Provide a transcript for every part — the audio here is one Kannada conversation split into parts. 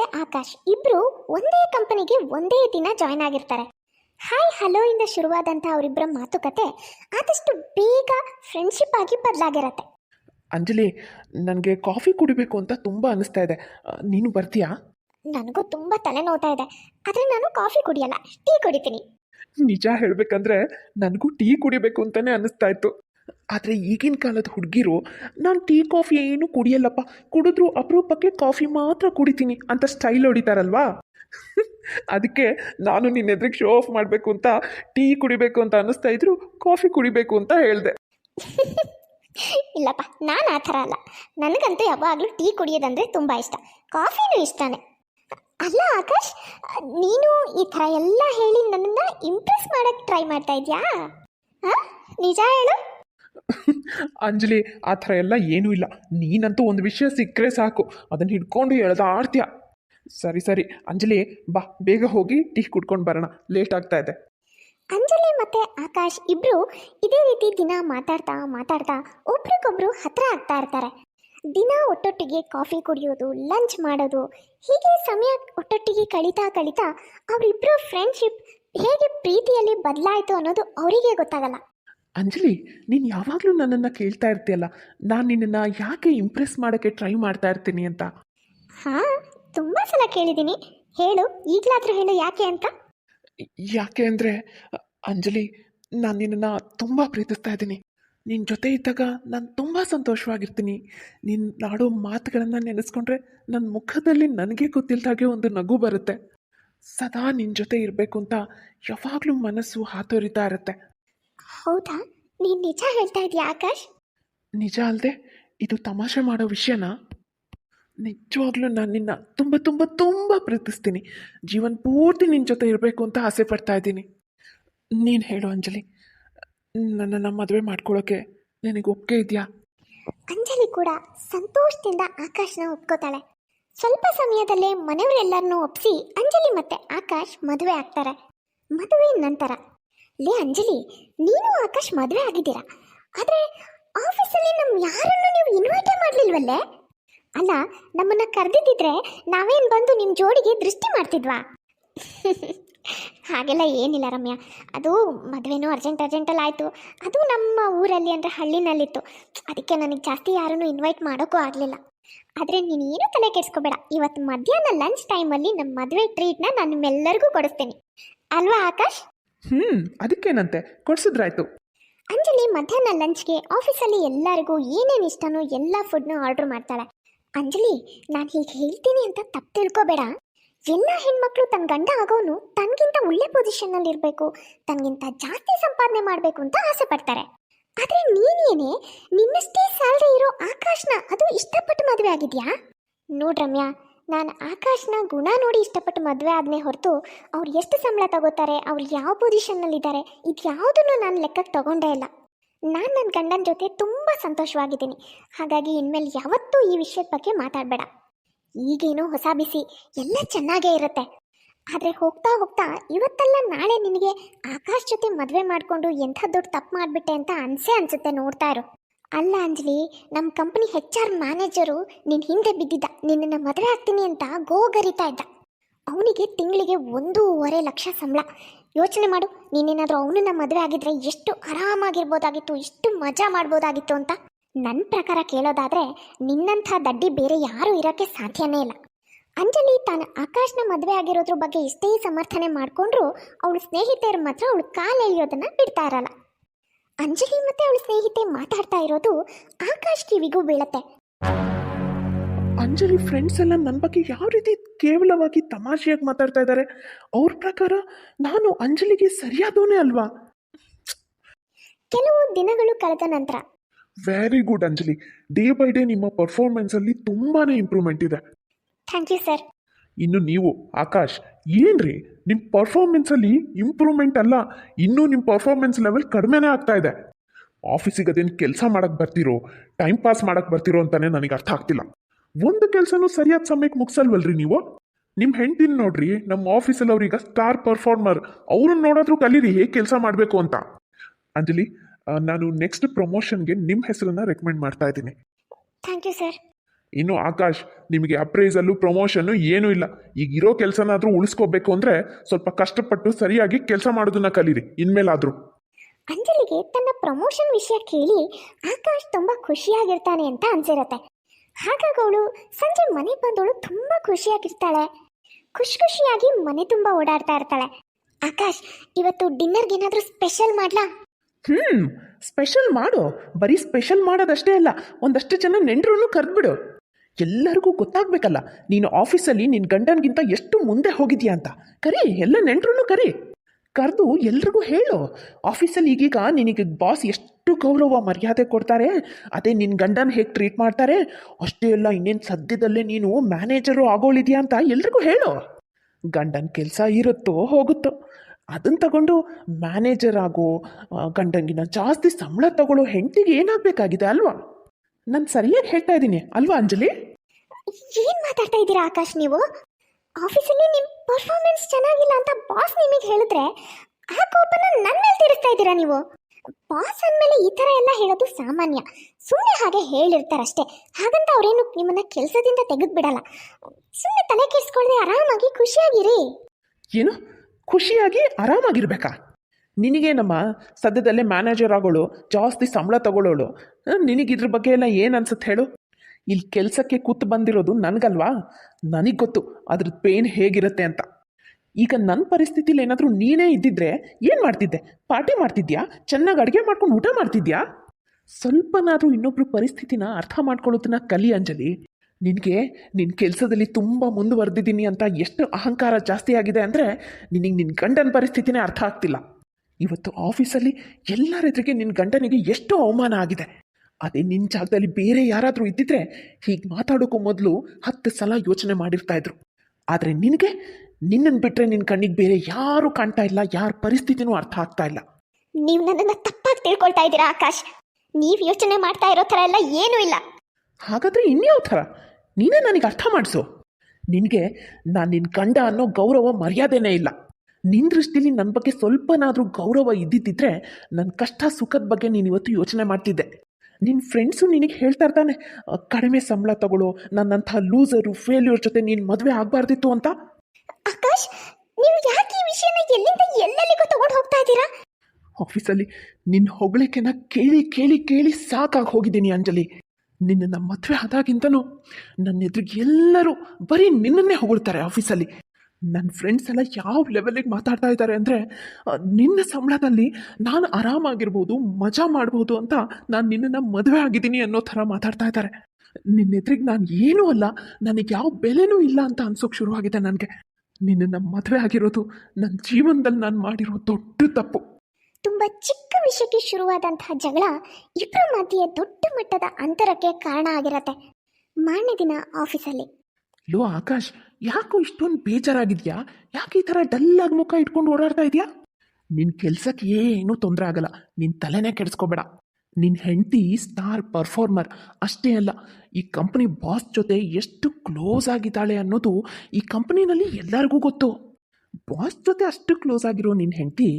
ಮತ್ತೆ ಆಕಾಶ್ ಇಬ್ರು ಒಂದೇ ಕಂಪನಿಗೆ ಒಂದೇ ದಿನ ಜಾಯ್ನ್ ಆಗಿರ್ತಾರೆ. ಹಾಯ್ ಹಲೋ ಇಂದ ಶುರುವಾದಂಥ ಅವರಿಬ್ಬರ ಮಾತುಕತೆ ಆದಷ್ಟು ಬೇಗ ಫ್ರೆಂಡ್ಶಿಪ್ ಆಗಿ ಬದಲಾಗಿರತ್ತೆ. ಅಂಜಲಿ ನನಗೆ ಕಾಫಿ ಕುಡಿಬೇಕು ಅಂತ ತುಂಬ ಅನಿಸ್ತಾ ಇದೆ. ನೀನು ಬರ್ತೀಯಾ? ನನಗೂ ತುಂಬ ನೋತಾ ಇದೆ. ಆದರೆ ನಾನು ಕಾಫಿ ಕುಡಿಯಲ್ಲ ಟೀ ಕುಡಿತೀನಿ. ನಿಜ ಹೇಳಬೇಕಂದ್ರೆ ನನಗೂ ಟೀ ಕುಡಿಬೇಕು ಅಂತಲೇ ಅನ್ನಿಸ್ತಾ ಇತ್ತು. ಆದರೆ ಈಗಿನ ಕಾಲದ ಹುಡುಗಿರು, ನಾನು ಟೀ, ಕಾಫಿ ಏನು ಕುಡಿಯಲ್ಲಪ್ಪ. ಕುಡಿದ್ರು ಅಪರೂಪಕ್ಕೆ ಕಾಫಿ ಮಾತ್ರ ಕುಡಿತೀನಿ ಅಂತ ಸ್ಟೈಲ್ ಹೊಡಿತಾರಲ್ವಾ? ಅದಕ್ಕೆ ನಾನು ನಿನ್ನ ಎದುರಿಗೆ ಶೋ ಆಫ್ ಮಾಡಬೇಕು ಅಂತ, ಟೀ ಕುಡಿಬೇಕು ಅಂತ ಅನ್ನಿಸ್ತಾ ಇದ್ರು, ಕಾಫಿ ಕುಡಿಬೇಕು ಅಂತ ಹೇಳಿದೆ. ಇಲ್ಲಪ್ಪ, ನಾನು ಆ ಥರ ಅಲ್ಲ. ನನಗಂತೂ ಯಾವಾಗಲೂ ಟೀ ಕುಡಿಯೋದಂದ್ರೆ ತುಂಬ ಇಷ್ಟ. ಕಾಫಿನೂ ಇಷ್ಟನೇ. ಅಲ್ಲ ಆಕಾಶ್, ನೀನು ಈ ಥರ ಎಲ್ಲ ಹೇಳಿ ನನ್ನನ್ನು ಇಂಪ್ರೆಸ್ ಮಾಡೋಕ್ಕೆ ಟ್ರೈ ಮಾಡ್ತಾ ಇದೆಯಾ? ನಿಜ ಹೇಳು. ಅಂಜಲಿ, ಆ ಥರ ಎಲ್ಲ ಏನೂ ಇಲ್ಲ. ನೀನಂತೂ ಒಂದು ವಿಷಯ ಸಿಕ್ಕರೆ ಸಾಕು. ಅದನ್ನು ಹಿಡ್ಕೊಂಡು ಎಳೆದಾಡ್ತೀಯ ಸರಿ ಸರಿ. ಅಂಜಲಿ, ಬಾ. ಬೇಗ ಹೋಗಿ ಟೀ ಕುಡ್ಕೊಂಡು ಬರೋಣ. ಲೇಟ್ ಆಗ್ತಾ ಇದೆ. ಅಂಜಲಿ ಮತ್ತೆ ಆಕಾಶ್ ಇಬ್ರು ಇದೇ ರೀತಿ ದಿನ ಮಾತಾಡ್ತಾ ಮಾತಾಡ್ತಾ ಒಬ್ರಿಗೊಬ್ರು ಹತ್ರ ಆಗ್ತಾ ಇರ್ತಾರೆ. ದಿನ ಒಟ್ಟೊಟ್ಟಿಗೆ ಕಾಫಿ ಕುಡಿಯೋದು, ಲಂಚ್ ಮಾಡೋದು, ಹೀಗೆ ಸಮಯ ಒಟ್ಟೊಟ್ಟಿಗೆ ಕಳೀತಾ ಕಳೀತಾ ಅವರಿಬ್ಬರು ಫ್ರೆಂಡ್ಶಿಪ್ ಹೇಗೆ ಪ್ರೀತಿಯಲ್ಲಿ ಬದಲಾಯಿತು ಅನ್ನೋದು ಅವರಿಗೆ ಗೊತ್ತಾಗಲ್ಲ. ಅಂಜಲಿ ನೀನು ಯಾವಾಗಲೂ ನನ್ನನ್ನು ಕೇಳ್ತಾ ಇರ್ತೀಯಲ್ಲ? ನಾನು ನಿನ್ನನ್ನು ಯಾಕೆ ಇಂಪ್ರೆಸ್ ಮಾಡೋಕ್ಕೆ ಟ್ರೈ ಮಾಡ್ತಾ ಇರ್ತೀನಿ ಅಂತ? ಹಾಂ ತುಂಬ ಸಲ ಕೇಳಿದ್ದೀನಿ. ಹೇಳು ಈಗಲಾದರೂ ಹೇಳು ಯಾಕೆ ಅಂತ. ಯಾಕೆ ಅಂದರೆ ಅಂಜಲಿ ನಾನು ನಿನ್ನನ್ನು ತುಂಬ ಪ್ರೀತಿಸ್ತಾ ಇದ್ದೀನಿ. ನಿನ್ನ ಜೊತೆ ಇದ್ದಾಗ ನಾನು ತುಂಬ ಸಂತೋಷವಾಗಿರ್ತೀನಿ. ನಿನ್ನ ಆಡೋ ಮಾತುಗಳನ್ನು ನೆನೆಸ್ಕೊಂಡ್ರೆ ನನ್ನ ಮುಖದಲ್ಲಿ ನನಗೆ ಗೊತ್ತಿಲ್ದಾಗೆ ಒಂದು ನಗು ಬರುತ್ತೆ. ಸದಾ ನಿನ್ನ ಜೊತೆ ಇರಬೇಕು ಅಂತ ಯಾವಾಗಲೂ ಮನಸ್ಸು ಹಾತೊರಿತಾ ಇರುತ್ತೆ. ಹೌದಾ? ನೀನು ನಿಜ ಹೇಳ್ತಾ ಇದೀಯ ಆಕಾಶ್? ನಿಜ ಅಲ್ಲದೆ ಇದು ತಮಾಷೆ ಮಾಡೋ ವಿಷಯನಾ? ನಿಜವಾಗ್ಲೂ ನಾನು ನಿನ್ನ ತುಂಬ ತುಂಬ ತುಂಬ ಪ್ರೀತಿಸ್ತೀನಿ. ಜೀವನ ಪೂರ್ತಿ ನಿನ್ನ ಜೊತೆ ಇರಬೇಕು ಅಂತ ಆಸೆ ಪಡ್ತಾ ಇದ್ದೀನಿ. ನೀನು ಹೇಳು ಅಂಜಲಿ. ನನ್ನನ್ನು ಮದುವೆ ಮಾಡ್ಕೊಳ್ಳೋಕೆ ನಿನಗೆ ಒಪ್ಪಿಗೆ ಇದೆಯಾ? ಅಂಜಲಿ ಕೂಡ ಸಂತೋಷದಿಂದ ಆಕಾಶ್ನ ಒಪ್ಕೋತಾಳೆ. ಸ್ವಲ್ಪ ಸಮಯದಲ್ಲೇ ಮನೆಯವರೆಲ್ಲರನ್ನೂ ಒಪ್ಸಿ ಅಂಜಲಿ ಮತ್ತೆ ಆಕಾಶ್ ಮದುವೆ ಆಗ್ತಾರೆ. ಮದುವೆ ನಂತರ. ಲೇ ಅಂಜಲಿ, ನೀನು ಆಕಾಶ್ ಮದುವೆ ಆಗಿದ್ದೀರಾ? ಆದರೆ ಆಫೀಸಲ್ಲಿ ನಮ್ಮ ಯಾರನ್ನು ನೀವು ಇನ್ವೈಟೇ ಮಾಡಲಿಲ್ವಲ್ಲೇ? ಅಲ್ಲ, ನಮ್ಮನ್ನು ಕರೆದಿದ್ದಿದ್ರೆ ನಾವೇನು ಬಂದು ನಿಮ್ಮ ಜೋಡಿಗೆ ದೃಷ್ಟಿ ಮಾಡ್ತಿದ್ವಾ? ಹಾಗೆಲ್ಲ ಏನಿಲ್ಲ ರಮ್ಯಾ. ಅದು ಮದುವೆನೂ ಅರ್ಜೆಂಟ್ ಅರ್ಜೆಂಟಲ್ಲಿ ಆಯಿತು. ಅದು ನಮ್ಮ ಊರಲ್ಲಿ ಅಂದರೆ ಹಳ್ಳಿನಲ್ಲಿತ್ತು. ಅದಕ್ಕೆ ನನಗೆ ಜಾಸ್ತಿ ಯಾರನ್ನು ಇನ್ವೈಟ್ ಮಾಡೋಕ್ಕೂ ಆಗಲಿಲ್ಲ. ಆದರೆ ನೀನು ಏನು ತಲೆ ಕೆಡಿಸ್ಕೋಬೇಡ. ಇವತ್ತು ಮಧ್ಯಾಹ್ನ ಲಂಚ್ ಟೈಮಲ್ಲಿ ನಮ್ಮ ಮದುವೆ ಟ್ರೀಟ್ನ ನಾನು ನಿಮ್ಮೆಲ್ಲರಿಗೂ ಕೊಡಿಸ್ತೀನಿ. ಅಲ್ವಾ, ಆಕಾಶ್? ಹ್ಞೂ ಅದಕ್ಕೇನಂತೆ? ಕೊಡ್ಸಿದ್ರಾಯ್ತು. ಅಂಜಲಿ ಮಧ್ಯಾಹ್ನ ಲಂಚ್ಗೆ ಆಫೀಸಲ್ಲಿ ಎಲ್ಲರಿಗೂ ಏನೇನು ಇಷ್ಟನೋ ಎಲ್ಲ ಫುಡ್ನ ಆರ್ಡರ್ ಮಾಡ್ತಾಳೆ. ಅಂಜಲಿ, ನಾನು ಹೀಗೆ ಹೇಳ್ತೀನಿ ಅಂತ ತಪ್ಪು ತಿಳ್ಕೊಬೇಡ. ಎಲ್ಲ ಹೆಣ್ಮಕ್ಳು ತನ್ನ ಗಂಡ ಆಗೋನು ತನಗಿಂತ ಒಳ್ಳೆ ಪೊಸಿಷನ್ನಲ್ಲಿ ಇರಬೇಕು ತನಗಿಂತ ಜಾಸ್ತಿ ಸಂಪಾದನೆ ಮಾಡಬೇಕು ಅಂತ ಆಸೆ ಪಡ್ತಾರೆ. ಆದರೆ ನೀನೇನೆ, ನಿನ್ನಷ್ಟೇ ಸ್ಯಾಲ್ರಿ ಇರೋ ಆಕಾಶ್ನ ಅದು ಇಷ್ಟಪಟ್ಟು ಮದುವೆ ಆಗಿದ್ಯಾ? ನೋಡ್ ರಮ್ಯಾ ನಾನು ಆಕಾಶ್ನ ಗುಣ ನೋಡಿ ಇಷ್ಟಪಟ್ಟು ಮದುವೆ ಆದನೆ ಹೊರತು ಅವ್ರು ಎಷ್ಟು ಸಂಬಳ ತಗೋತಾರೆ, ಅವ್ರು ಯಾವ ಪೊಸಿಷನ್ನಲ್ಲಿದ್ದಾರೆ ಇದು ಯಾವುದನ್ನು ನಾನು ಲೆಕ್ಕಕ್ಕೆ ತಗೊಂಡೇ ಇಲ್ಲ. ನಾನು ನನ್ನ ಗಂಡನ ಜೊತೆ ತುಂಬ ಸಂತೋಷವಾಗಿದ್ದೀನಿ. ಹಾಗಾಗಿ ಇನ್ಮೇಲೆ ಯಾವತ್ತೂ ಈ ವಿಷಯದ ಬಗ್ಗೆ ಮಾತಾಡಬೇಡ. ಈಗೇನೋ ಹೊಸ ಬಿಸಿ, ಎಲ್ಲ ಚೆನ್ನಾಗೇ ಇರುತ್ತೆ. ಆದರೆ ಹೋಗ್ತಾ ಹೋಗ್ತಾ ಇವತ್ತಲ್ಲ ನಾಳೆ ನಿನಗೆ ಆಕಾಶ್ ಜೊತೆ ಮದುವೆ ಮಾಡಿಕೊಂಡು ಎಂಥ ದೊಡ್ಡ ತಪ್ಪು ಮಾಡಿಬಿಟ್ಟೆ ಅಂತ ಅನಿಸೇ ಅನಿಸುತ್ತೆ ನೋಡ್ತಾ ಇರು. ಅಲ್ಲ ಅಂಜಲಿ ನಮ್ಮ ಕಂಪನಿ ಹೆಚ್ ಆರ್ ಮ್ಯಾನೇಜರು ನಿನ್ನ ಹಿಂದೆ ಬಿದ್ದಿದ್ದ. ನಿನ್ನನ್ನು ಮದುವೆ ಆಗ್ತೀನಿ ಅಂತ ಗೋಗರಿತಾ ಇದ್ದ. ಅವನಿಗೆ ತಿಂಗಳಿಗೆ ಒಂದೂವರೆ ಲಕ್ಷ ಸಂಬಳ. ಯೋಚನೆ ಮಾಡು, ನೀನೇನಾದರೂ ಅವನನ್ನ ಮದುವೆ ಆಗಿದ್ರೆ ಎಷ್ಟು ಆರಾಮಾಗಿರ್ಬೋದಾಗಿತ್ತು, ಎಷ್ಟು ಮಜಾ ಮಾಡ್ಬೋದಾಗಿತ್ತು ಅಂತ. ನನ್ನ ಪ್ರಕಾರ ಕೇಳೋದಾದರೆ, ನಿನ್ನಂಥ ದಡ್ಡಿ ಬೇರೆ ಯಾರೂ ಇರೋಕ್ಕೆ ಸಾಧ್ಯನೇ ಇಲ್ಲ. ಅಂಜಲಿ ತಾನು ಆಕಾಶ್ನ ಮದುವೆ ಆಗಿರೋದ್ರ ಬಗ್ಗೆ ಎಷ್ಟೇ ಸಮರ್ಥನೆ ಮಾಡಿಕೊಂಡ್ರು, ಅವಳು ಸ್ನೇಹಿತೆಯರು ಮಾತ್ರ ಅವಳು ಕಾಲು ಎಳೆಯೋದನ್ನು ಬಿಡ್ತಾ ಇರಲ್ಲ. ಅಂಜಲಿ ಮತ್ತೆ ಅವಳ ಸ್ನೇಹಿತೆ ಮಾತಾಡ್ತಾ ಇರೋದು ಆಕಾಶ್ ಕಿವಿಗೂ ಬೀಳತ್ತೆ. ಅಂಜಲಿ ಫ್ರೆಂಡ್ಸ್ ಎಲ್ಲ ನನ್ನ ಬಗ್ಗೆ ಯಾವ ರೀತಿ ಕೇವಲವಾಗಿ ತಮಾಷೆಯಾಗಿ ಮಾತಾಡ್ತಾ ಇದ್ದಾರೆ ಅವ್ರ ಪ್ರಕಾರ ನಾನು ಅಂಜಲಿಗೆ ಸರಿಯಾದವನೇ ಅಲ್ವಾ? ಕೆಲವು ದಿನಗಳು ಕಳೆದ ನಂತರ. Very good Anjali. Day by day ನಿಮ್ಮ ಪರ್ಫಾರ್ಮೆನ್ಸಲ್ಲಿ ತುಂಬಾನೇ ಇಂಪ್ರೂವ್ಮೆಂಟ್ ಇದೆ. ಥ್ಯಾಂಕ್ ಯು ಸರ್ ಇನ್ನು ನೀವು, ಆಕಾಶ್, ಏನ್ರಿ? ನಿಮ್ಮ ಪರ್ಫಾರ್ಮೆನ್ಸಲ್ಲಿ ಇಂಪ್ರೂವ್ಮೆಂಟ್ ಅಲ್ಲ, ಇನ್ನೂ ನಿಮ್ಮ ಪರ್ಫಾರ್ಮೆನ್ಸ್ ಲೆವೆಲ್ ಕಡಿಮೆನೇ ಆಗ್ತಾ ಇದೆ. ಆಫೀಸಿಗೆ ಅದೇನು ಕೆಲಸ ಮಾಡಕ್ಕೆ ಬರ್ತಿರೋ ಟೈಮ್ ಪಾಸ್ ಮಾಡಕ್ಕೆ ಬರ್ತಿರೋ ಅಂತಾನೆ ನನಗೆ ಅರ್ಥ ಆಗ್ತಿಲ್ಲ. ಒಂದು ಕೆಲಸನೂ ಸರಿಯಾದ ಸಮಯಕ್ಕೆ ಮುಗಿಸಲ್ವಲ್ರಿ ನೀವು? ನಿಮ್ಮ ಹೆಂಡತಿನ ನೋಡ್ರಿ ನಮ್ಮ ಆಫೀಸಲ್ಲಿ ಅವ್ರೀಗ ಸ್ಟಾರ್ ಪರ್ಫಾರ್ಮರ್ ಅವ್ರನ್ನ ನೋಡೋದ್ರೂ ಕಲೀರಿ, ಹೇಗೆ ಕೆಲಸ ಮಾಡಬೇಕು ಅಂತ. ಅಂಜಲಿ ನಾನು ನೆಕ್ಸ್ಟ್ ಪ್ರಮೋಷನ್ಗೆ ನಿಮ್ಮ ಹೆಸರನ್ನ ರೆಕಮೆಂಡ್ ಮಾಡ್ತಾ ಇದ್ದೀನಿ. ಥ್ಯಾಂಕ್ ಯು ಸರ್ ಇನ್ನು ಆಕಾಶ್ ನಿಮಗೆ ಅಪ್ರೈಸಲ್ಲೂ ಪ್ರಮೋಷನ್ನು ಏನೂ ಇಲ್ಲ. ಈಗ ಇರೋ ಕೆಲಸನಾದರೂ ಉಳಿಸ್ಕೋಬೇಕು ಅಂದರೆ ಸ್ವಲ್ಪ ಕಷ್ಟಪಟ್ಟು ಸರಿಯಾಗಿ ಕೆಲಸ ಮಾಡೋದನ್ನ ಕಲೀರಿ ಇನ್ಮೇಲಾದರೂ. ಅಂಜಲಿಗೆ ತನ್ನ ಪ್ರಮೋಷನ್ ವಿಷಯ ಕೇಳಿ ಆಕಾಶ್ ತುಂಬ ಖುಷಿಯಾಗಿರ್ತಾನೆ ಅಂತ ಅನ್ಸಿರತ್ತೆ. ಹಾಗಾಗಿ ಅವಳು ಸಂಜೆ ಮನೆ ಬಂದವಳು ತುಂಬ ಖುಷಿಯಾಗಿರ್ತಾಳೆ. ಖುಷಿ ಖುಷಿಯಾಗಿ ಮನೆ ತುಂಬ ಓಡಾಡ್ತಾ ಇರ್ತಾಳೆ. ಆಕಾಶ್ ಇವತ್ತು ಡಿನ್ನರ್ಗೆ ಏನಾದರೂ ಸ್ಪೆಷಲ್ ಮಾಡ್ಲಾ? ಹ್ಮ್ ಸ್ಪೆಷಲ್ ಮಾಡು. ಬರೀ ಸ್ಪೆಷಲ್ ಮಾಡೋದಷ್ಟೇ ಅಲ್ಲ ಒಂದಷ್ಟು ಜನ ನೆಂಟರನ್ನು ಕರೆದ್ಬಿಡು. ಎಲ್ಲರಿಗೂ ಗೊತ್ತಾಗ್ಬೇಕಲ್ಲ, ನೀನು ಆಫೀಸಲ್ಲಿ ನಿನ್ನ ಗಂಡನಿಗಿಂತ ಎಷ್ಟು ಮುಂದೆ ಹೋಗಿದ್ಯಾ ಅಂತ. ಕರಿ, ಎಲ್ಲ ನೆಂಟ್ರೂ ಕರಿ. ಕರೆದು ಎಲ್ರಿಗೂ ಹೇಳು, ಆಫೀಸಲ್ಲಿ ಈಗೀಗ ನಿನಗೆ ಬಾಸ್ ಎಷ್ಟು ಗೌರವ, ಮರ್ಯಾದೆ ಕೊಡ್ತಾರೆ, ಅದೇ ನಿನ್ನ ಗಂಡನ ಹೇಗೆ ಟ್ರೀಟ್ ಮಾಡ್ತಾರೆ, ಅಷ್ಟೇ ಎಲ್ಲ ಇನ್ನೇನು ಸದ್ಯದಲ್ಲೇ ನೀನು ಮ್ಯಾನೇಜರು ಆಗೋಳಿದ್ಯಾ ಅಂತ ಎಲ್ರಿಗೂ ಹೇಳು. ಗಂಡನ ಕೆಲಸ ಇರುತ್ತೋ ಹೋಗುತ್ತೋ ಅದನ್ನು ತಗೊಂಡು ಮ್ಯಾನೇಜರ್ ಆಗೋ ಗಂಡಂಗಿನ ಜಾಸ್ತಿ ಸಂಬಳ ತಗೊಳ್ಳೋ ಹೆಂಡತಿಗೆ ಏನಾಗಬೇಕಾಗಿದೆ ಅಲ್ವಾ? ನಾನು ಸರಿಯಾಗಿ ಹೇಳ್ತಾ ಇದ್ದೀನಿ ಅಲ್ವಾ ಅಂಜಲಿ? ಏನ್ ಮಾತಾಡ್ತಾ ಇದ್ದೀರಾ ಆಕಾಶ್ ನೀವು? ಆಫೀಸಲ್ಲಿ ನಿಮ್ ಪರ್ಫಾರ್ಮೆನ್ಸ್ ಚೆನ್ನಾಗಿಲ್ಲ ಅಂತ ಬಾಸ್ ನಿಮಗೆ ಹೇಳಿದ್ರೆ ಆ ಕೋಪನ ನನ್ನ ಮೇಲೆ ತಿರುಗ್ತಾ ಇದ್ದೀರಾ ನೀವು? ಬಾಸ್ ಅಂದಮೇಲೆ ಈ ಥರ ಎಲ್ಲ ಹೇಳೋದು ಸಾಮಾನ್ಯ. ಸುಮ್ಮನೆ ಹಾಗೆ ಹೇಳಿರ್ತಾರಷ್ಟೇ. ಹಾಗಂತ ಅವರೇನು ನಿಮ್ಮನ್ನ ಕೆಲಸದಿಂದ ತೆಗೆದು ಬಿಡಲ್ಲ ಸುಮ್ಮನೆ ತಲೆ ಕೆಡಿಸ್ಕೊಳ್ಳದೆ ಆರಾಮಾಗಿ ಖುಷಿಯಾಗಿರಿ. ಏನು? ಖುಷಿಯಾಗಿ ಆರಾಮಾಗಿರ್ಬೇಕಾ? ನಿನಗೇನಮ್ಮ ಸದ್ಯದಲ್ಲೇ ಮ್ಯಾನೇಜರ್ ಆಗೋಳು, ಜಾಸ್ತಿ ಸಂಬಳ ತಗೊಳ್ಳೋಳು ನಿನಗೆ ಇದ್ರ ಬಗ್ಗೆ ಎಲ್ಲ ಏನು ಅನ್ಸುತ್ತೆ ಹೇಳು? ಇಲ್ಲಿ ಕೆಲಸಕ್ಕೆ ಕೂತು ಬಂದಿರೋದು ನನಗಲ್ವಾ? ನನಗೆ ಗೊತ್ತು ಅದ್ರದ್ದು ಪೇನ್ ಹೇಗಿರುತ್ತೆ ಅಂತ. ಈಗ ನನ್ನ ಪರಿಸ್ಥಿತಿಲಿ ಏನಾದರೂ ನೀನೇ ಇದ್ದಿದ್ರೆ ಏನು ಮಾಡ್ತಿದ್ದೆ? ಪಾರ್ಟಿ ಮಾಡ್ತಿದ್ಯಾ? ಚೆನ್ನಾಗಿ ಅಡುಗೆ ಮಾಡ್ಕೊಂಡು ಊಟ ಮಾಡ್ತಿದ್ಯಾ? ಸ್ವಲ್ಪನಾದರೂ ಇನ್ನೊಬ್ರ ಪರಿಸ್ಥಿತಿನ ಅರ್ಥ ಮಾಡ್ಕೊಳ್ಳೋದನ್ನ ಕಲಿ ಅಂಜಲಿ. ನಿನಗೆ ನಿನ್ನ ಕೆಲಸದಲ್ಲಿ ತುಂಬ ಮುಂದುವರೆದಿದ್ದೀನಿ ಅಂತ ಎಷ್ಟು ಅಹಂಕಾರ ಜಾಸ್ತಿ ಆಗಿದೆ ಅಂದರೆ ನಿನಗೆ ನಿನ್ನ ಗಂಡನ ಪರಿಸ್ಥಿತಿನೇ ಅರ್ಥ ಆಗ್ತಿಲ್ಲ. ಇವತ್ತು ಆಫೀಸಲ್ಲಿ ಎಲ್ಲರ ಎದುರಿಗೆ ನಿನ್ನ ಗಂಡನಿಗೆ ಎಷ್ಟು ಅವಮಾನ ಆಗಿದೆ. ಅದೇ ನಿನ್ನ ಜಾಗದಲ್ಲಿ ಬೇರೆ ಯಾರಾದರೂ ಇದ್ದಿದ್ರೆ ಹೀಗೆ ಮಾತಾಡೋಕ್ಕೂ ಮೊದಲು ಹತ್ತು ಸಲ ಯೋಚನೆ ಮಾಡಿರ್ತಾ ಇದ್ರು. ಆದರೆ ನಿನಗೆ ನಿನ್ನನ್ನು ಬಿಟ್ಟರೆ ನಿನ್ನ ಕಣ್ಣಿಗೆ ಬೇರೆ ಯಾರೂ ಕಾಣ್ತಾ ಇಲ್ಲ ಯಾರ ಪರಿಸ್ಥಿತಿನೂ ಅರ್ಥ ಆಗ್ತಾ ಇಲ್ಲ. ನೀವು ನನ್ನನ್ನು ತಪ್ಪಾಗಿ ತಿಳ್ಕೊಳ್ತಾ ಇದ್ದೀರಾ ಆಕಾಶ್? ನೀವು ಯೋಚನೆ ಮಾಡ್ತಾ ಇರೋ ಥರ ಎಲ್ಲ ಏನೂ ಇಲ್ಲ. ಹಾಗಾದರೆ ಇನ್ಯಾವ ಥರ? ನೀನೇ ನನಗೆ ಅರ್ಥ ಮಾಡಿಸು. ನಿನಗೆ ನಾನು ನಿನ್ನ ಗಂಡ ಅನ್ನೋ ಗೌರವ ಮರ್ಯಾದೆನೇ ಇಲ್ಲ. ನಿನ್ನ ದೃಷ್ಟಿಲಿ ನನ್ನ ಬಗ್ಗೆ ಸ್ವಲ್ಪನಾದರೂ ಗೌರವ ಇದ್ದಿದ್ದಿದ್ರೆ ನನ್ನ ಕಷ್ಟ ಸುಖದ ಬಗ್ಗೆ ನೀನು ಇವತ್ತು ಯೋಚನೆ ಮಾಡ್ತಿದ್ದೆ. ನಿನ್ನ ಫ್ರೆಂಡ್ಸು ನಿನಗೆ ಹೇಳ್ತಾ ಇರ್ತಾನೆ "ಅ, ಕಡಿಮೆ ಸಂಬಳ ತಗೊಳ್ಳೋ ನನ್ನಂಥ ಲೂಸರು ಫೇಲ್ಯೂರ್ ಜೊತೆ ನೀನು ಮದುವೆ ಆಗಬಾರ್ದಿತ್ತು ಅಂತ. ಆಕಾಶ್ ನೀವು ಯಾಕೆ ಈ ವಿಷಯನ ಎಲ್ಲಿಂದ ಎಲ್ಲೆಲ್ಲಿಗೂ ತಗೊಂಡು ಹೋಗ್ತಾ ಇದ್ದೀರಾ? ಆಫೀಸಲ್ಲಿ ನಿನ್ನ ಹೊಗಳಿಕೆನ ಕೇಳಿ ಕೇಳಿ ಕೇಳಿ ಸಾಕಾಗಿ ಹೋಗಿದ್ದೀನಿ ಅಂಜಲಿ. ನಿನ್ನನ್ನು ಮದುವೆ ಆದಾಗಿಂತನೂ ನನ್ನ ಎದುರಿಗೆ ಎಲ್ಲರೂ ಬರೀ ನಿನ್ನನ್ನೇ ಹೊಗಳ್ತಾರೆ ಆಫೀಸಲ್ಲಿ. ನನ್ನ ಫ್ರೆಂಡ್ಸ್ ಎಲ್ಲ ಯಾವ ಲೆವೆಲಿಗೆ ಮಾತಾಡ್ತಾ ಇದ್ದಾರೆ ಅಂದರೆ ನಿನ್ನ ಸಂಬಳದಲ್ಲಿ ನಾನು ಆರಾಮಾಗಿರ್ಬೋದು ಮಜಾ ಮಾಡ್ಬೋದು ಅಂತ ನಾನು ನಿನ್ನನ್ನು ಮದುವೆ ಆಗಿದ್ದೀನಿ ಅನ್ನೋ ಥರ ಮಾತಾಡ್ತಾ ಇದ್ದಾರೆ ನಿನ್ನ ಎದುರಿಗೆ ನಾನು ಏನೂ ಅಲ್ಲ ನನಗೆ ಯಾವ ಬೆಲೆನೂ ಇಲ್ಲ ಅಂತ ಅನ್ಸೋಕೆ ಶುರುವಾಗಿದೆ ನನಗೆ. ನಿನ್ನನ್ನು ಮದುವೆ ಆಗಿರೋದು ನನ್ನ ಜೀವನದಲ್ಲಿ ನಾನು ಮಾಡಿರೋ ದೊಡ್ಡ ತಪ್ಪು. ತುಂಬ ಚಿಕ್ಕ ವಿಷಯಕ್ಕೆ ಶುರುವಾದಂತಹ ಜಗಳ ಇಬ್ಬರ ಮಧ್ಯೆ ದೊಡ್ಡ ಮಟ್ಟದ ಅಂತರಕ್ಕೆ ಕಾರಣ ಆಗಿರತ್ತೆ. ಮಾರನೇ ದಿನ ಆಫೀಸಲ್ಲಿ ಲೋ ಆಕಾಶ್ ಯಾಕೋ ಇಷ್ಟೊಂದು ಬೇಜಾರಾಗಿದ್ಯಾ? ಯಾಕೆ ಈ ಥರ ಡಲ್ಲಾಗಿ ಮುಖ ಇಟ್ಕೊಂಡು ಓಡಾಡ್ತಾ ಇದೆಯಾ? ನಿನ್ನ ಕೆಲಸಕ್ಕೆ ಏನೂ ತೊಂದರೆ ಆಗಲ್ಲ. ನಿನ್ನ ತಲೆನೇ ಕೆಡಿಸ್ಕೋಬೇಡ. ನಿನ್ನ ಹೆಂಡತಿ ಸ್ಟಾರ್ ಪರ್ಫಾರ್ಮರ್. ಅಷ್ಟೇ ಅಲ್ಲ, ಈ ಕಂಪ್ನಿ ಬಾಸ್ ಜೊತೆ ಎಷ್ಟು ಕ್ಲೋಸ್ ಆಗಿದ್ದಾಳೆ ಅನ್ನೋದು ಈ ಕಂಪ್ನಿನಲ್ಲಿ ಎಲ್ಲರಿಗೂ ಗೊತ್ತು. ಬಾಸ್ ಜೊತೆ ಅಷ್ಟು ಕ್ಲೋಸ್ ಆಗಿರೋ ನಿನ್ನ ಹೆಂಡತಿ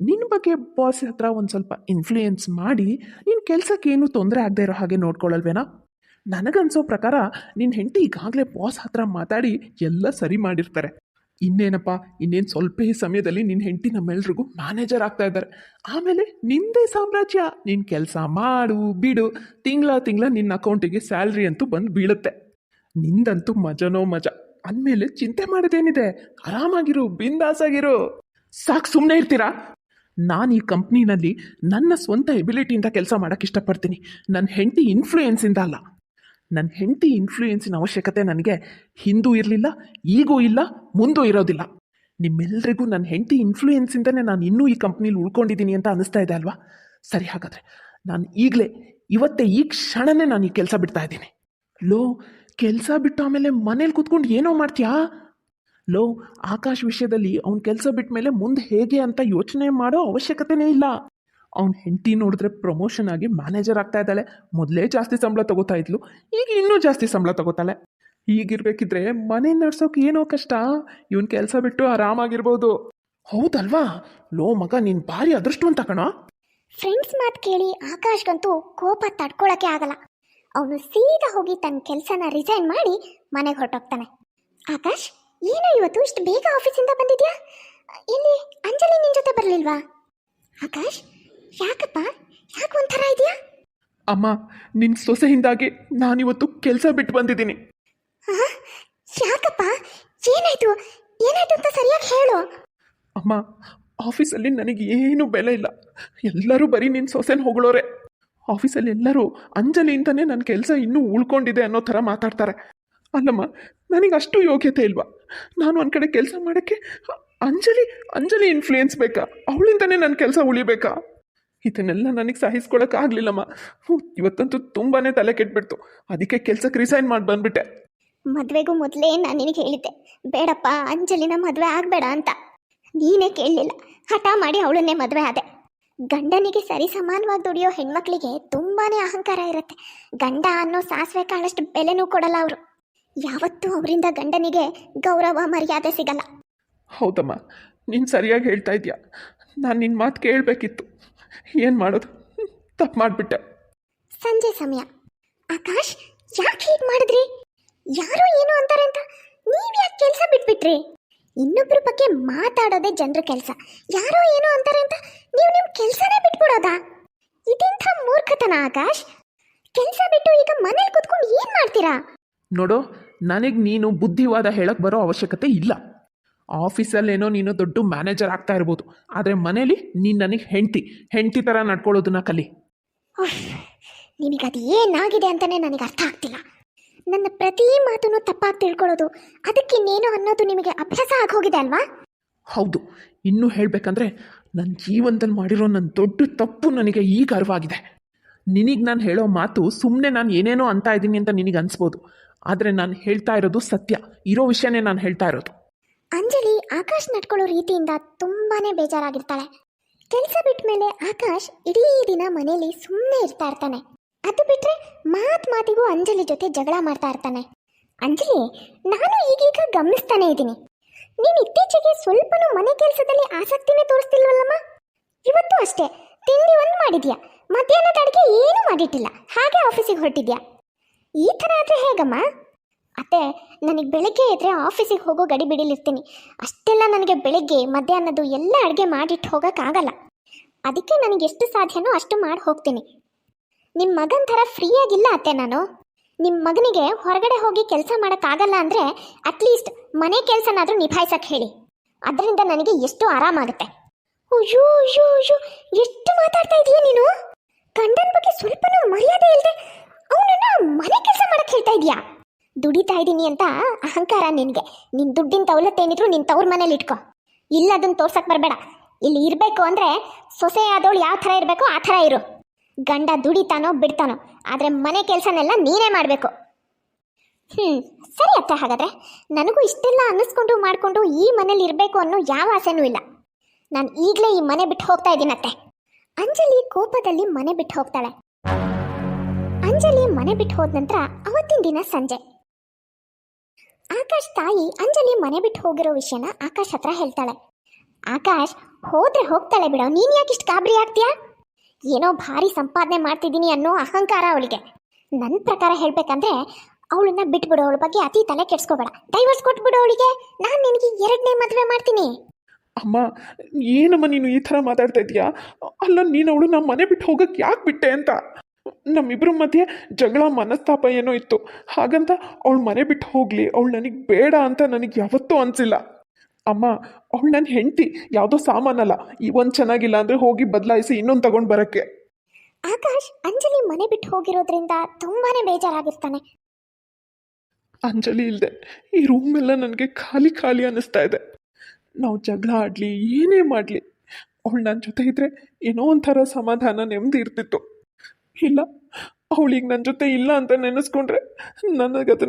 ನಿನ್ನ ಬಗ್ಗೆ ಬಾಸ್ ಹತ್ರ ಒಂದು ಸ್ವಲ್ಪ ಇನ್ಫ್ಲೂಯೆನ್ಸ್ ಮಾಡಿ ನಿನ್ನ ಕೆಲಸಕ್ಕೆ ಏನೂ ತೊಂದರೆ ಆಗದೆ ಇರೋ ಹಾಗೆ ನೋಡ್ಕೊಳ್ಳಲ್ವೇನಾ ನನಗನ್ಸೋ ಪ್ರಕಾರ ನಿನ್ನ ಹೆಂಡತಿ ಈಗಾಗಲೇ ಬಾಸ್ ಹತ್ರ ಮಾತಾಡಿ ಎಲ್ಲ ಸರಿ ಮಾಡಿರ್ತಾರೆ. ಇನ್ನೇನಪ್ಪ, ಇನ್ನೇನು ಸ್ವಲ್ಪ ಈ ಸಮಯದಲ್ಲಿ ನಿನ್ನ ಹೆಂಡತಿ ನಮ್ಮೆಲ್ರಿಗೂ ಮ್ಯಾನೇಜರ್ ಆಗ್ತಾ ಇದ್ದಾರೆ. ಆಮೇಲೆ ನಿಂದೇ ಸಾಮ್ರಾಜ್ಯ. ನಿನ್ನ ಕೆಲಸ ಮಾಡು, ಬಿಡು. ತಿಂಗಳ ತಿಂಗಳ ನಿನ್ನ ಅಕೌಂಟಿಗೆ ಸ್ಯಾಲ್ರಿ ಅಂತೂ ಬಂದು ಬೀಳುತ್ತೆ. ನಿಂದಂತೂ ಮಜನೋ ಮಜ. ಅಂದಮೇಲೆ ಚಿಂತೆ ಮಾಡೋದೇನಿದೆ? ಆರಾಮಾಗಿರು, ಬಿಂದಾಸಾಗಿರು. ಸಾಕು ಸುಮ್ಮನೆ ಇರ್ತೀರಾ? ನಾನು ಈ ಕಂಪ್ನಿನಲ್ಲಿ ನನ್ನ ಸ್ವಂತ ಎಬಿಲಿಟಿಯಿಂದ ಕೆಲಸ ಮಾಡೋಕ್ಕೆ ಇಷ್ಟಪಡ್ತೀನಿ. ನನ್ನ ಹೆಂಡತಿ ಇನ್ಫ್ಲೂಯೆನ್ಸಿಂದ ಅಲ್ಲ. ನನ್ನ ಹೆಂಡತಿ ಇನ್ಫ್ಲೂಯೆನ್ಸಿನ ಅವಶ್ಯಕತೆ ನನಗೆ ಹಿಂದೂ ಇರಲಿಲ್ಲ, ಈಗೂ ಇಲ್ಲ, ಮುಂದೂ ಇರೋದಿಲ್ಲ. ನಿಮ್ಮೆಲ್ಲರಿಗೂ ನನ್ನ ಹೆಂಡತಿ ಇನ್ಫ್ಲೂಯೆನ್ಸಿಂದನೇ ನಾನು ಇನ್ನೂ ಈ ಕಂಪ್ನೀಲಿ ಉಳ್ಕೊಂಡಿದ್ದೀನಿ ಅಂತ ಅನಿಸ್ತಾ ಇದೆ ಅಲ್ವಾ? ಸರಿ ಹಾಗಾದರೆ, ನಾನು ಈಗಲೇ, ಇವತ್ತೇ ಈ ಕ್ಷಣನೇ ನಾನು ಈ ಕೆಲಸ ಬಿಡ್ತಾ ಇದ್ದೀನಿ. ಲೋ, ಕೆಲಸ ಬಿಟ್ಟು ಆಮೇಲೆ ಮನೇಲಿ ಕೂತ್ಕೊಂಡು ಏನೋ ಮಾಡ್ತೀಯಾ? ಲೋ, ಆಕಾಶ್ ವಿಷಯದಲ್ಲಿ ಅವ್ನ ಕೆಲಸ ಬಿಟ್ಟ ಮೇಲೆ ಮುಂದೆ ಹೇಗೆ ಅಂತ ಯೋಚನೆ ಮಾಡೋ ಅವಶ್ಯಕತೆನೇ ಇಲ್ಲ. ಅವ್ನ ಹೆಂಡತಿ ನೋಡಿದ್ರೆ ಪ್ರಮೋಷನ್ ಆಗಿ ಮ್ಯಾನೇಜರ್ ಆಗ್ತಾ ಇದ್ದಾಳೆ. ಮೊದಲೇ ಜಾಸ್ತಿ ಸಂಬಳ ತಗೋತಾ ಇದ್ಲು, ಈಗ ಇನ್ನೂ ಜಾಸ್ತಿ ಸಂಬಳ ತಗೋತಾಳೆ. ಹೀಗಿರ್ಬೇಕಿದ್ರೆ ಮನೆ ನಡ್ಸೋಕೆ ಏನೋ ಕಷ್ಟ. ಇವನ್ ಕೆಲಸ ಬಿಟ್ಟು ಆರಾಮಾಗಿರ್ಬೋದು. ಹೌದಲ್ವಾ? ಲೋ ಮಗ, ನೀನು ಭಾರಿ ಅದೃಷ್ಟವಂತ ಕಣ. ಫ್ರೆಂಡ್ಸ್ ಮಾತು ಕೇಳಿ ಆಕಾಶ್ಗಂತೂ ಕೋಪ ತಡ್ಕೊಳಕ್ಕೆ ಆಗಲ್ಲ. ಅವನು ಸೀದಾ ಹೋಗಿ ತನ್ನ ಕೆಲಸನ ರಿಸೈನ್ ಮಾಡಿ ಮನೆಗೆ ಹೊರಟೋಗ್ತಾನೆ. ಆಕಾಶ್, ಏನು ಇವತ್ತು ಇಷ್ಟು ಬೇಗ ಆಫೀಸಿಂದ ಬಂದಿದ್ಯಾ? ಇಲ್ಲಿ ಅಂಜಲಿ ನಿನ್ ಜೊತೆ ಬರಲಿಲ್ವಾ? ಆಕಾಶ್ ಯಾಕಪ್ಪ? ಯಾಕೆ ಒಂಥರ ಇದೆಯಾ? ಅಮ್ಮ ನಿನ್ನ ಸೊಸೆಯಿಂದಾಗಿ ನಾನಿವತ್ತು ಕೆಲಸ ಬಿಟ್ಟು ಬಂದಿದ್ದೀನಿ. ಯಾಕಪ್ಪ? ಏನಾಯ್ತು? ಏನಾಯ್ತು ಅಂತ ಸರಿಯಾಗಿ ಹೇಳು. ಅಮ್ಮ ಆಫೀಸಲ್ಲಿ ನನಗೆ ಏನು ಬೆಲೆ ಇಲ್ಲ. ಎಲ್ಲರೂ ಬರೀ ನಿನ್ನ ಸೊಸೆನ ಹೊಗಳೋರೆ. ಆಫೀಸಲ್ಲಿ ಎಲ್ಲರೂ ಅಂಜಲಿ ಅಂತಲೇ ನನ್ನ ಕೆಲಸ ಇನ್ನೂ ಉಳ್ಕೊಂಡಿದೆ ಅನ್ನೋ ಥರ ಮಾತಾಡ್ತಾರೆ. ಅಲ್ಲಮ್ಮ ನನಗೆ ಅಷ್ಟು ಯೋಗ್ಯತೆ ಇಲ್ವಾ? ನಾನು ಒಂದು ಕಡೆ ಕೆಲಸ ಮಾಡೋಕ್ಕೆ ಅಂಜಲಿ ಅಂಜಲಿ ಇನ್ಫ್ಲೂಯೆನ್ಸ್ ಬೇಕಾ? ಅವಳಿಂದನೇ ನನ್ನ ಕೆಲಸ ಉಳಿಬೇಕಾ? ಇದನ್ನೆಲ್ಲ ನನಗೆ ಸಹಿಸ್ಕೊಳಕ್ಕಾಗಲಿಲ್ಲಮ್ಮ ಇವತ್ತಂತೂ ತುಂಬಾನೇ ತಲೆ ಕೆಟ್ಬಿಡ್ತು. ಅದಕ್ಕೆ ಕೆಲಸಕ್ಕೆ ರಿಸೈನ್ ಮಾಡಿ ಬಂದ್ಬಿಟ್ಟೆ. ಮದುವೆಗೂ ಮೊದಲೇ ನಾನು ನಿನಗೆ ಹೇಳಿದ್ದೆ. ಬೇಡಪ್ಪ ಅಂಜಲಿನ ಮದುವೆ ಆಗಬೇಡ ಅಂತ. ನೀನೇ ಕೇಳಲಿಲ್ಲ. ಹಠ ಮಾಡಿ ಅವಳನ್ನೇ ಮದುವೆ ಆದೆ. ಗಂಡನಿಗೆ ಸರಿ ಸಮಾನವಾಗಿ ದುಡಿಯೋ ಹೆಣ್ಮಕ್ಳಿಗೆ ತುಂಬಾನೇ ಅಹಂಕಾರ ಇರುತ್ತೆ. ಗಂಡ ಅನ್ನೋ ಸಾಸಿವೆ ಕಾಳಷ್ಟು ಬೆಲೆನೂ ಕೊಡಲ್ಲ ಅವರು. ಯಾವತ್ತೂ ಅವರಿಂದ ಗಂಡನಿಗೆ ಗೌರವ ಮರ್ಯಾದೆ ಸಿಗಲ್ಲ. ಹೌದಮ್ಮ. ನೀನು ಸರಿಯಾಗಿ ಹೇಳ್ತಾ ಇದೆಯಾ? ನಾನು ನಿನ್ನ ಮಾತು ಕೇಳಬೇಕಿತ್ತು. ಏನು ಮಾಡೋದು? ತಪ್ಪು ಮಾಡಿಬಿಟ್ಟೆ. ಸಂಜೆ ಸಮಯ. ಆಕಾಶ್ ಯಾಕೆ ಹೀಗೆ ಮಾಡಿದ್ರಿ? ಯಾರೋ ಏನು ಅಂತಾರೆ ಅಂತ ನೀವು ಯಾಕೆ ಕೆಲಸ ಬಿಟ್ಬಿಟ್ರಿ? ಇನ್ನೊಬ್ಬರ ಬಗ್ಗೆ ಮಾತಾಡೋದೇ ಜನರ ಕೆಲಸ. ಯಾರೋ ಏನು ಅಂತಾರೆ ಅಂತ ನೀವು ನಿಮ್ಮ ಕೆಲಸನೇ ಬಿಟ್ಬಿಡೋದಾ? ಇದೆಂಥ ಮೂರ್ಖತನ ಆಕಾಶ್? ಕೆಲಸ ಬಿಟ್ಟು ಈಗ ಮನೇಲಿ ಕುತ್ಕೊಂಡು ಏನು ಮಾಡ್ತೀರಾ? ನೋಡು ನನಗೆ ನೀನು ಬುದ್ಧಿವಾದ ಹೇಳಕ್ಕೆ ಬರೋ ಅವಶ್ಯಕತೆ ಇಲ್ಲ. ಆಫೀಸಲ್ಲೇನೋ ನೀನು ದೊಡ್ಡ ಮ್ಯಾನೇಜರ್ ಆಗ್ತಾ ಇರ್ಬೋದು. ಆದರೆ ಮನೇಲಿ ನೀನು ನನಗೆ ಹೆಂಡತಿ. ಹೆಂಡತಿ ಥರ ನಡ್ಕೊಳ್ಳೋದನ್ನ ಕಲಿ. ನಿಮಗೆ ಅದು ಏನಾಗಿದೆ ಅಂತಲೇ ನನಗೆ ಅರ್ಥ ಆಗ್ತಿಲ್ಲ. ನನ್ನ ಪ್ರತಿ ಮಾತನ್ನು ತಪ್ಪಾಗಿ ತಿಳ್ಕೊಳ್ಳೋದು ಅದಕ್ಕೆ ಅದಕ್ಕಿನ್ನೇನು ಅನ್ನೋದು ನಿಮಗೆ ಅಭ್ಯಾಸ ಆಗೋಗಿದೆ ಅಲ್ವಾ? ಹೌದು. ಇನ್ನೂ ಹೇಳಬೇಕಂದ್ರೆ ನನ್ನ ಜೀವನದಲ್ಲಿ ಮಾಡಿರೋ ನನ್ನ ದೊಡ್ಡ ತಪ್ಪು ನನಗೆ ಈಗ ಅರಿವಾಗಿದೆ. ನಿನಗೆ ನಾನು ಹೇಳೋ ಮಾತು ಸುಮ್ಮನೆ ನಾನು ಏನೇನೋ ಅಂತ ಇದ್ದೀನಿ ಅಂತ ನಿನಗೆ ಅನಿಸ್ಬೋದು. ಆದರೆ ನಾನು ಹೇಳ್ತಾ ಇರೋದು ಸತ್ಯ. ಇರೋ ವಿಷಯನೇ ನಾನು ಹೇಳ್ತಾ ಇರೋದು. ಅಂಜಲಿ ಆಕಾಶ್ ನಡ್ಕೊಳ್ಳೋ ರೀತಿಯಿಂದ ತುಂಬಾನೇ ಬೇಜಾರಾಗಿರ್ತಾಳೆ. ಕೆಲಸ ಬಿಟ್ಟ ಮೇಲೆ ಆಕಾಶ್ ಇಡೀ ದಿನ ಮನೆಯಲ್ಲಿ ಸುಮ್ಮನೆ ಇರ್ತಾ ಇರ್ತಾನೆ. ಅದು ಬಿಟ್ರೆ ಮಾತ್ ಮಾತಿಗೂ ಅಂಜಲಿ ಜೊತೆ ಜಗಳ ಮಾಡ್ತಾ ಇರ್ತಾನೆ. ಅಂಜಲಿ, ನಾನು ಈಗೀಗ ಗಮನಿಸ್ತಾನೆ ಇದ್ದೀನಿ. ನೀನು ಇತ್ತೀಚೆಗೆ ಸ್ವಲ್ಪನೂ ಮನೆ ಕೆಲಸದಲ್ಲಿ ಆಸಕ್ತಿನೇ ತೋರಿಸ್ತಿಲ್ವಲ್ಲಮ್ಮ? ಇವತ್ತು ಅಷ್ಟೇ, ತಿಂಡಿ ಒಂದು ಮಾಡಿದ್ಯಾ? ಮಧ್ಯಾಹ್ನದ ಅಡುಗೆ ಏನೂ ಮಾಡಿಟ್ಟಿಲ್ಲ, ಹಾಗೆ ಆಫೀಸಿಗೆ ಹೊರಟಿದ್ಯಾ? ಈ ಥರ ಆದರೆ ಹೇಗಮ್ಮ? ಅತ್ತೆ, ನನಗೆ ಬೆಳಗ್ಗೆ ಇದ್ದರೆ ಆಫೀಸಿಗೆ ಹೋಗೋ ಗಡಿ ಬಿಡಿಲಿರ್ತೀನಿ. ಅಷ್ಟೆಲ್ಲ ನನಗೆ ಬೆಳಗ್ಗೆ, ಮಧ್ಯಾಹ್ನದ್ದು ಎಲ್ಲ ಅಡುಗೆ ಮಾಡಿಟ್ಟು ಹೋಗೋಕ್ಕಾಗಲ್ಲ ಅದಕ್ಕೆ ನನಗೆ ಎಷ್ಟು ಸಾಧ್ಯನೋ ಅಷ್ಟು ಮಾಡಿ ಹೋಗ್ತೀನಿ. ನಿಮ್ಮ ಮಗನ ಥರ ಫ್ರೀಯಾಗಿಲ್ಲ ಅತ್ತೆ ನಾನು. ನಿಮ್ಮ ಮಗನಿಗೆ ಹೊರಗಡೆ ಹೋಗಿ ಕೆಲಸ ಮಾಡೋಕ್ಕಾಗಲ್ಲ ಅಂದರೆ ಅಟ್ಲೀಸ್ಟ್ ಮನೆ ಕೆಲಸನಾದರೂ ನಿಭಾಯಿಸಕ್ಕೆ ಹೇಳಿ. ಅದರಿಂದ ನನಗೆ ಎಷ್ಟು ಆರಾಮಾಗುತ್ತೆ ಅಯ್ಯೋ ಅಯ್ಯೋ ಅಯ್ಯೋ, ಎಷ್ಟು ಮಾತಾಡ್ತಾ ಇದೀಯ ನೀನು? ಗಂಡನ ಬಗ್ಗೆ ಸ್ವಲ್ಪನೂ ಮರ್ಯಾದೆ ಇಲ್ಲದೆ ಅವನನ್ನ ಮನೆ ಕೆಲಸ ಮಾಡಕ್ಕೆ ಹೇಳ್ತಾ ಇದೀಯಾ? ದುಡಿತಾ ಇದ್ದೀನಿ ಅಂತ ಅಹಂಕಾರ ನಿನಗೆ. ನಿನ್ನ ದುಡ್ಡಿನ ತವಲತ್ತೇನಿದ್ರು ನಿನ್ನ ತವ್ರ ಮನೇಲಿ ಇಟ್ಕೋ. ಇಲ್ಲ ಅದನ್ನ ತೋರ್ಸಕ್ ಬರಬೇಡ. ಇಲ್ಲಿ ಇರಬೇಕು ಅಂದರೆ ಸೊಸೆ ಆದವಳು ಯಾವ ಥರ ಇರಬೇಕು ಆ ಥರ ಇರು. ಗಂಡ ದುಡಿತಾನೋ ಬಿಡ್ತಾನೋ, ಆದರೆ ಮನೆ ಕೆಲಸನೆಲ್ಲ ನೀನೇ ಮಾಡಬೇಕು. ಹ್ಞೂ ಸರಿ ಅತ್ತ ಹಾಗಾದ್ರೆ. ನನಗೂ ಇಷ್ಟೆಲ್ಲ ಅನ್ನಿಸ್ಕೊಂಡು ಮಾಡಿಕೊಂಡು ಈ ಮನೇಲಿ ಇರಬೇಕು ಅನ್ನೋ ಯಾವ ಆಸೆನೂ ಇಲ್ಲ. ನಾನು ಈಗಲೇ ಈ ಮನೆ ಬಿಟ್ಟು ಹೋಗ್ತಾ ಇದ್ದೀನತ್ತೆ ಅಂಜಲಿ ಕೋಪದಲ್ಲಿ ಮನೆ ಬಿಟ್ಟು ಹೋಗ್ತಾಳೆ. ಅಂಜಲಿ ಮನೆ ಬಿಟ್ಟು ಹೋದ ನಂತರ ಅವತ್ತಿನ ದಿನ ಸಂಜೆ. ಆಕಾಶ್ ತಾಯಿ ಅಂಜಲಿ ಮನೆ ಬಿಟ್ಟು ಹೋಗಿರೋ ವಿಷಯನ ಆಕಾಶ್ ಹತ್ರ ಹೇಳ್ತಾಳೆ. ಆಕಾಶ್, ಹೋದ್ರೆ ಹೋಗ್ತಾಳೆ ಬಿಡೋ. ನೀನ್ ಯಾಕೆ ಇಷ್ಟು ಗಾಬರಿ ಆಗ್ತೀಯಾ? ಏನೋ ಭಾರಿ ಸಂಪಾದನೆ ಮಾಡ್ತಿದ್ದೀನಿ ಅನ್ನೋ ಅಹಂಕಾರ ಅವಳಿಗೆ. ನನ್ನ ಪ್ರಕಾರ ಹೇಳ್ಬೇಕಂದ್ರೆ, ಅವಳನ್ನ ಬಿಟ್ಬಿಡು. ಅವಳ ಬಗ್ಗೆ ಅತಿ ತಲೆ ಕೆಡ್ಸ್ಕೋಬೇಡ. ಡೈವರ್ಸ್ ಕೊಟ್ಬಿಡು ಅವಳಿಗೆ. ನಾನು ನಿನಗೆ ಎರಡನೇ ಮದುವೆ ಮಾಡ್ತೀನಿ. ಅಮ್ಮ, ಏನಮ್ಮ ನೀನು ಈ ಥರ ಮಾತಾಡ್ತಾ ಇದೀಯಾ? ಅಲ್ಲ, ನೀನು ಅವಳು ನಮ್ಮ ಮನೆ ಬಿಟ್ಟು ಹೋಗಕ್ಕೆ ಯಾಕೆ ಬಿಟ್ಟೆ ಅಂತ? ನಮ್ಮಿಬ್ಬರ ಮಧ್ಯೆ ಜಗಳ ಮನಸ್ತಾಪ ಏನೋ ಇತ್ತು. ಹಾಗಂತ ಅವಳು ಮನೆ ಬಿಟ್ಟು ಹೋಗಲಿ ಅವಳು ನನಗೆ ಬೇಡ ಅಂತ ನನಗೆ ಯಾವತ್ತೂ ಅನಿಸಿಲ್ಲ. ಅಮ್ಮ ಅವಳು ನನ್ನ ಹೆಂಡತಿ ಯಾವುದೋ ಸಾಮಾನಲ್ಲ ಈ ಒಂದು ಚೆನ್ನಾಗಿಲ್ಲ ಅಂದರೆ ಹೋಗಿ ಬದಲಾಯಿಸಿ ಇನ್ನೊಂದು ತಗೊಂಡು ಬರೋಕ್ಕೆ. ಆಕಾಶ್ ಅಂಜಲಿ ಮನೆ ಬಿಟ್ಟು ಹೋಗಿರೋದ್ರಿಂದ ತುಂಬಾನೇ ಬೇಜಾರಾಗಿರ್ತಾನೆ. ಅಂಜಲಿ ಇಲ್ಲದೆ ಈ ರೂಮ್ ಎಲ್ಲ ನನಗೆ ಖಾಲಿ ಖಾಲಿ ಅನ್ನಿಸ್ತಾ ಇದೆ. ನಾವು ಜಗಳ ಆಡಲಿ ಏನೇ ಮಾಡಲಿ. ಅವಳು ನನ್ನ ಜೊತೆ ಇದ್ದರೆ ಏನೋ ಒಂಥರ ಸಮಾಧಾನ ನೆಮ್ಮದಿ ಇರ್ತಿತ್ತು. ಇಲ್ಲ. ಅವಳಿಗೆ ನನ್ನ ಜೊತೆ ಇಲ್ಲ ಅಂತ ನೆನೆಸ್ಕೊಂಡ್ರೆ ನನಗದನ್ನು